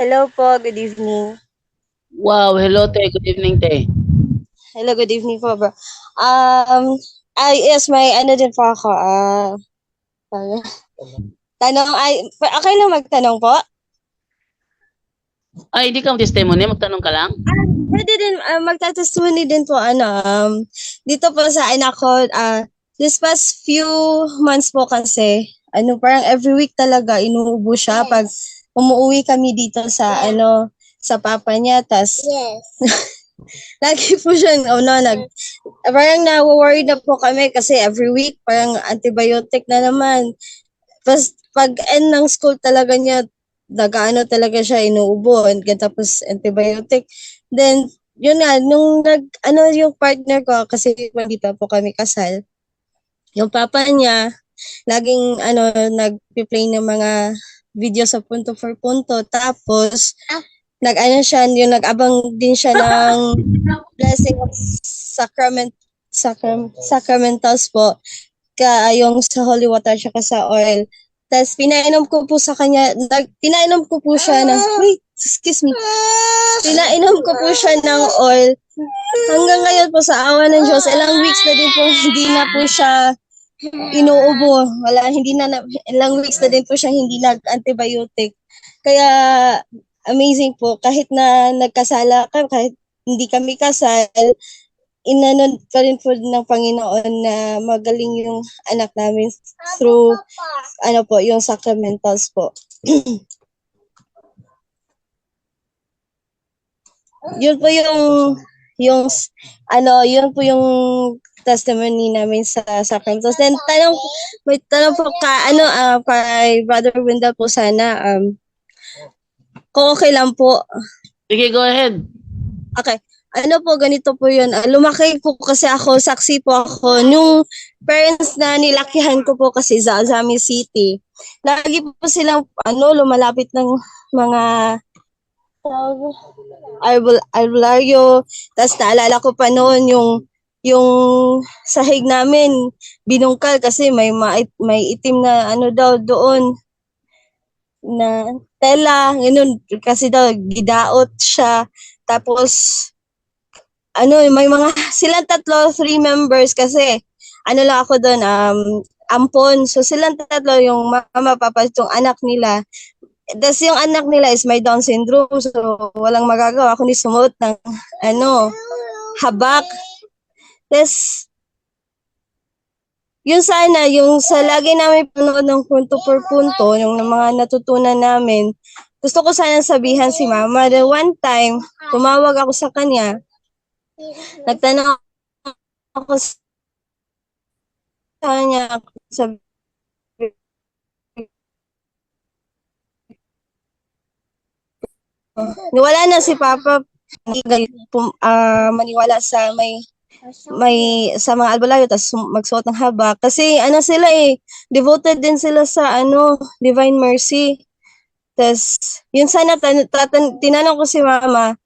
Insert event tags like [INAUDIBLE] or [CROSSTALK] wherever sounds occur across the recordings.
Hello po, good evening. Wow, hello te, good evening te. Hello, good evening po, bro. Um, ay, yes, may ano din po ako. Ah, uh, tanong, ay, okay lang magtanong po? Ay, hindi ka testimony, magtanong ka lang? Pwede din, uh, magtatestimony din po, ano, um, dito po sa anak ko, ah, this past few months po kasi, ano, parang every week talaga, inuubo siya pag umuwi kami dito sa, ano, sa papa niya, tas, Yes. [LAUGHS] lagi po siya, ano, nag, parang na-worry na po kami kasi every week, parang antibiotic na naman. Tapos, pag end ng school talaga niya, nag-ano talaga siya, inuubo, and tapos antibiotic. Then, yun nga, nung nag, ano yung partner ko, kasi dito po kami kasal, yung papa niya, laging, ano, nag-play ng mga video sa punto for punto, tapos, Ah. nag-ano siya, yung nag-abang din siya [LAUGHS] ng blessing of sacrament, sacram, sacramentals po, ka, yung sa holy water, tsaka sa oil. Tapos, pinainom ko po sa kanya, nag, pinainom ko po siya ng, wait, excuse me, pinainom ko po siya ng oil. Hanggang ngayon po sa awa ng Diyos, ilang weeks na din po, hindi na po siya inuubo. Wala, hindi na, na ilang weeks na din po siya hindi nag-antibiotic. Kaya, amazing po, kahit na nagkasala ka, kahit hindi kami kasal, inanon pa rin po ng Panginoon na magaling yung anak namin through, ano po, yung sacramentals po. [CLEARS THROAT] yun po yung, yung, ano, yun po yung testimony namin sa sacramentals. Then, tanong, may tanong po ka, ano, ah, kay Brother Wendell po sana, um, kung okay lang po, Sige, go ahead. Okay. Ano po, ganito po yun. Ah, lumaki po kasi ako, saksi po ako. Nung parents na nilakihan ko po kasi sa Azami City, lagi po silang ano, lumalapit ng mga albularyo. Tapos naalala ko pa noon yung yung sahig namin binungkal kasi may ma- may itim na ano daw doon na tela, ganun, kasi daw gidaot siya. Tapos, ano, may mga, [LAUGHS] silang tatlo, three members kasi, ano lang ako doon, um, ampon. So, silang tatlo, yung mama, papa, itong anak nila. Tapos yung anak nila is may Down syndrome. So, walang magagawa kundi sumuot ng, ano, habak. Tapos, yun sana, yung sa lagi namin panood ng punto per punto, yung mga natutunan namin, gusto ko sana sabihan si mama. The one time, tumawag ako sa kanya, nagtanong ako sa kanya, sabi, wala na si Papa, pum- ah, maniwala sa may may sa mga albularyo tapos magsuot ng haba. Kasi ano sila eh devoted din sila sa ano divine mercy. Tapos yun sana tan- tatan- tinanong ko si mama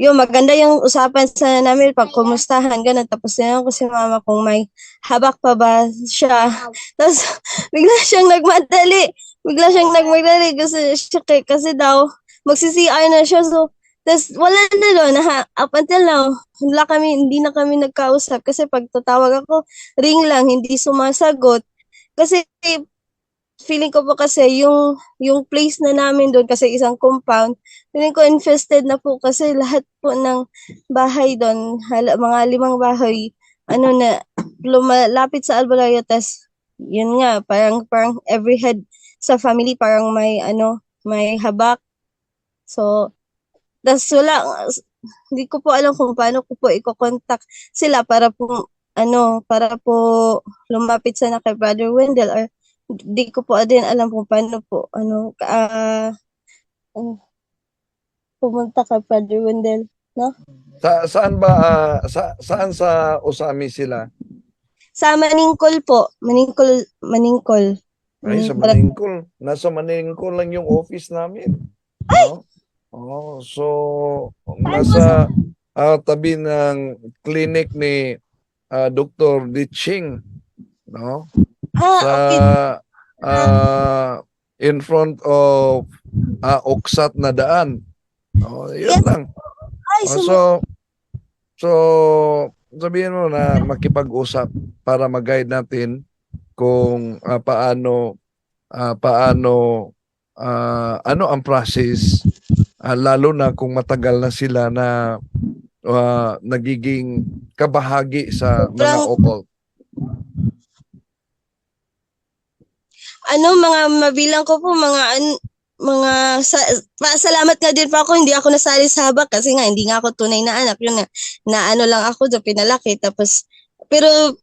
yung maganda yung usapan sa namin pag kumustahan ganun. Tapos tinanong ko si mama kung may habak pa ba siya. Tapos [LAUGHS] bigla siyang nagmadali. Bigla siyang nagmadali kasi kasi daw magsi-CR na siya so tapos wala na doon, ha, up until now, wala kami, hindi na kami nagkausap kasi pag tatawag ako, ring lang, hindi sumasagot. Kasi feeling ko po kasi yung yung place na namin doon kasi isang compound, feeling ko infested na po kasi lahat po ng bahay doon, hala, mga limang bahay, ano na, lumalapit sa albularyo, tas yun nga, parang, parang every head sa family, parang may, ano, may habak. So, tas wala, hindi ko po alam kung paano ko po i-contact sila para po, ano, para po lumapit sana kay Brother Wendell or hindi ko po din alam kung paano po, ano, ah, uh, pumunta kay Brother Wendell. Sa, saan ba, ah, sa, saan sa Usami sila? Sa Maningkol po, Maningkol, Maningkol. Ay, sa Maningkol. Nasa Maningkol lang yung office namin. No? Oh, so nasa ah, tabi ng clinic ni ah, Dr. Diching, no? Ah, Sa okay. ah, in front of uh, Oksat na daan. Oh, yun Yes. lang. Ay, Oh, so, so, sabihin mo na makipag-usap para mag-guide natin kung ah, paano, ah, paano, ah, ano ang process, ah, lalo na kung matagal na sila na ah, nagiging kabahagi sa mga occult. ano mga mabilang ko po mga an- mga sa, pa- salamat nga din po ako hindi ako nasali sa habak kasi nga hindi nga ako tunay na anak yun nga na ano lang ako do pinalaki tapos pero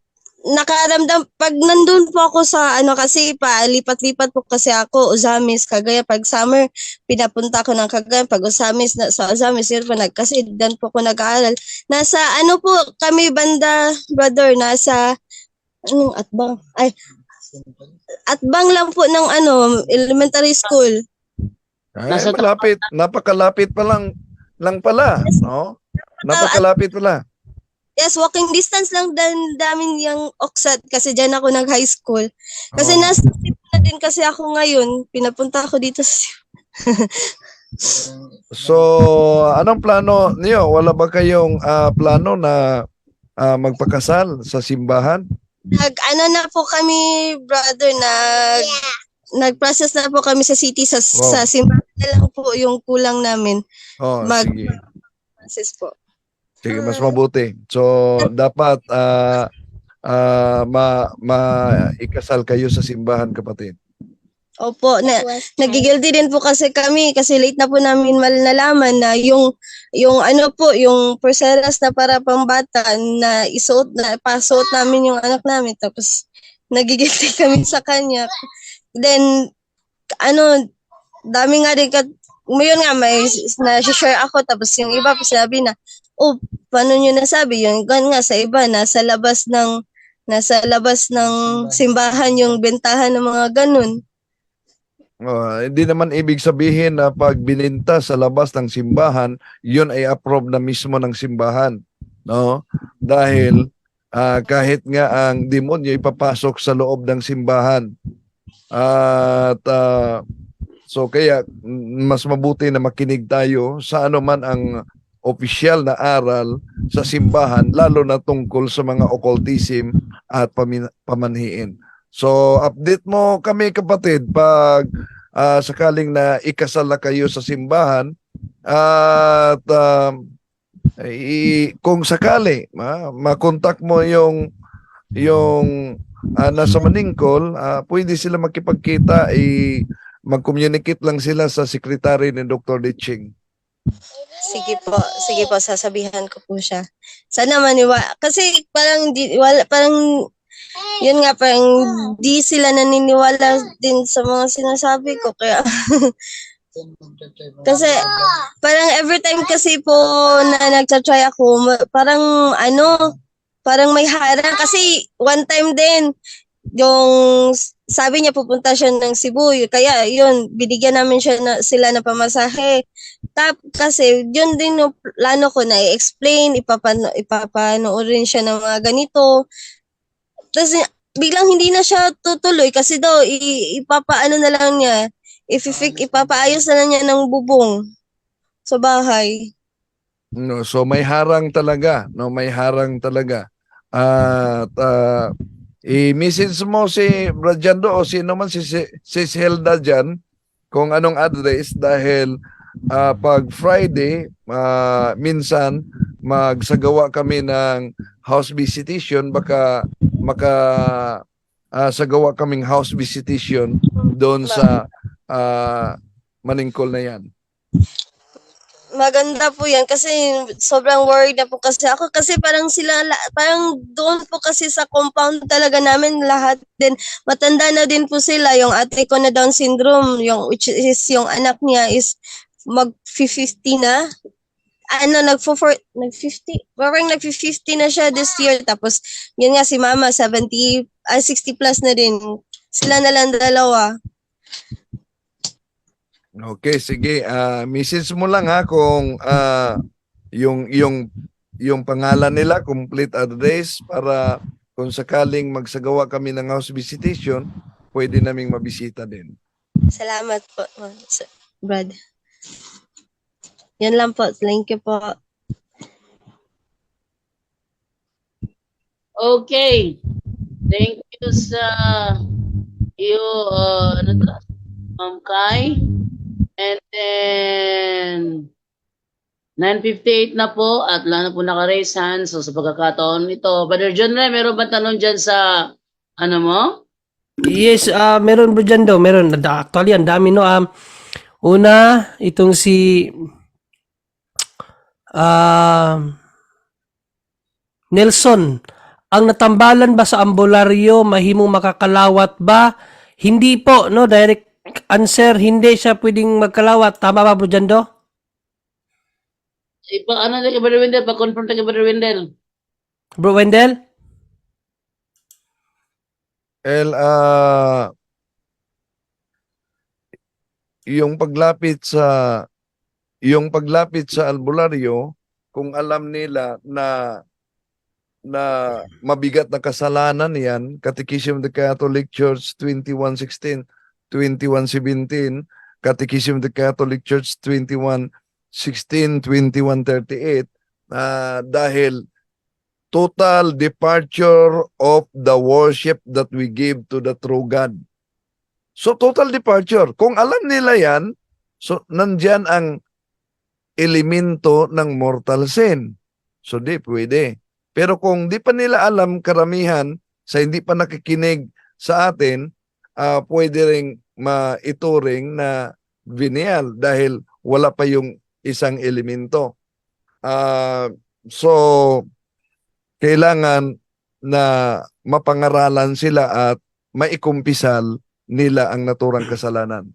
nakaramdam pag nandun po ako sa ano kasi palipat-lipat po kasi ako Uzamis Cagaya pag summer pinapunta ko ng Cagayan. Pag Uzamis na sa Uzamis yun po nag kasi dan po ako nag-aaral. Nasa ano po kami banda brother nasa anong atbang? Ay atbang lang po ng ano elementary school. Ay, Nasa- malapit, napakalapit pa lang, lang pala, no? Napakalapit pala. Yes, walking distance lang dan damin yung Oxat kasi diyan ako nag-high school. Kasi Oo. nasa Cebu na din kasi ako ngayon. Pinapunta ako dito sa. [LAUGHS] So, anong plano niyo? Wala ba kayong ah, plano na ah, magpakasal sa simbahan? Nag ano na po kami, brother, nag nag-process na po kami sa city sa Wow. sa simbahan na lang po yung kulang namin. Oh, Mag- sige. Process po. Sige, mas mabuti. So, [LAUGHS] dapat ah ah, ma, ma ikasal kayo sa simbahan, kapatid. Opo, na, nagigilty din po kasi kami kasi late na po namin mal nalaman na yung yung ano po, yung perseras na para pambata na isuot na pasuot namin yung anak namin tapos nagigilty [LAUGHS] kami sa kanya. Then ano, dami nga din kat ngayon nga may na-share ako tapos yung iba pa sabi na oh paano nyo nasabi yung gan nga sa iba nasa labas ng nasa labas ng simbahan yung bentahan ng mga ganun Oh, hindi naman ibig sabihin na pag bininta sa labas ng simbahan, yun ay approve na mismo ng simbahan. No? Dahil ah, kahit nga ang demonyo ipapasok sa loob ng simbahan. At ah, so kaya mas mabuti na makinig tayo sa ano man ang opisyal na aral sa simbahan lalo na tungkol sa mga occultism at pamanhiin. So update mo kami kapatid pag ah, sakaling na ikasal kayo sa simbahan at um, i- kung sakali ma makontak mo yung yung ah, nasa Maningkol, ah, pwede sila makipagkita i mag-communicate lang sila sa secretary ni Dr. Ditching. Sige po, sige po, sasabihan ko po siya. Sana maniwala. Kasi parang di, wala, parang, yun nga, parang di sila naniniwala din sa mga sinasabi ko. Kaya, [LAUGHS] kasi parang every time kasi po na nagtatry ako, parang ano, parang may harang. Kasi one time din, yung sabi niya pupunta siya ng Cebu. Kaya yun, binigyan namin siya na, sila ng pamasahe. Tap, kasi yun din yung plano ko na i-explain, ipapano, ipapanoorin siya ng mga ganito. Tapos biglang hindi na siya tutuloy kasi daw ipapaano na lang niya, if ipapaayos na lang niya ng bubong sa bahay. No, so may harang talaga, no, may harang talaga. At ah, i-message mo si Brajando o sino man si si, si Hilda dyan kung anong address dahil ah, pag Friday ah, minsan magsagawa kami ng house visitation baka maka ah, sagawa kaming house visitation doon sa ah, Maningkol na yan. Maganda po yan kasi sobrang worried na po kasi ako. Kasi parang sila, la- parang doon po kasi sa compound talaga namin lahat din, matanda na din po sila, yung ate ko na Down syndrome, yung, which is yung anak niya is mag 50 na, ano, nag nag 50, parang nag 50 na siya this year, tapos yun nga si mama, 70, ah, 60 plus na din, sila na lang dalawa. Okay, sige. Ah, message mo lang ha kung ah, yung yung yung pangalan nila, complete address para kung sakaling magsagawa kami ng house visitation, pwede naming mabisita din. Salamat po, uh, Brad. Yan lang po. Thank you po. Okay. Thank you sa iyo, uh, ano to? Ma'am Kai. And then, 9.58 na po at wala na po naka-raise hands. So, sa pagkakataon ito, Brother John Ray, meron ba tanong dyan sa, ano mo? Yes, ah meron po dyan daw, meron. Actually, ang dami no. Um, una, itong si ah Nelson, ang natambalan ba sa ambularyo mahimong makakalawat ba? Hindi po, no? Direct answer, hindi siya pwedeng magkalawat. Tama ba po dyan do? Ipa, ano na kay Brother Wendell? Pa-confirm na kay Brother Wendell. Bro Wendell? El, ah, yung paglapit sa yung paglapit sa albularyo, kung alam nila na na mabigat na kasalanan yan, Catechism of the Catholic Church 2116, 2117, Catechism of the Catholic Church 2116, 2138, ah, dahil total departure of the worship that we give to the true God. So total departure. Kung alam nila yan, so nandyan ang elemento ng mortal sin. So di pwede. Pero kung di pa nila alam karamihan sa hindi pa nakikinig sa atin, ah pwede ring maituring na venial dahil wala pa yung isang elemento. Ah so kailangan na mapangaralan sila at maikumpisal nila ang naturang kasalanan.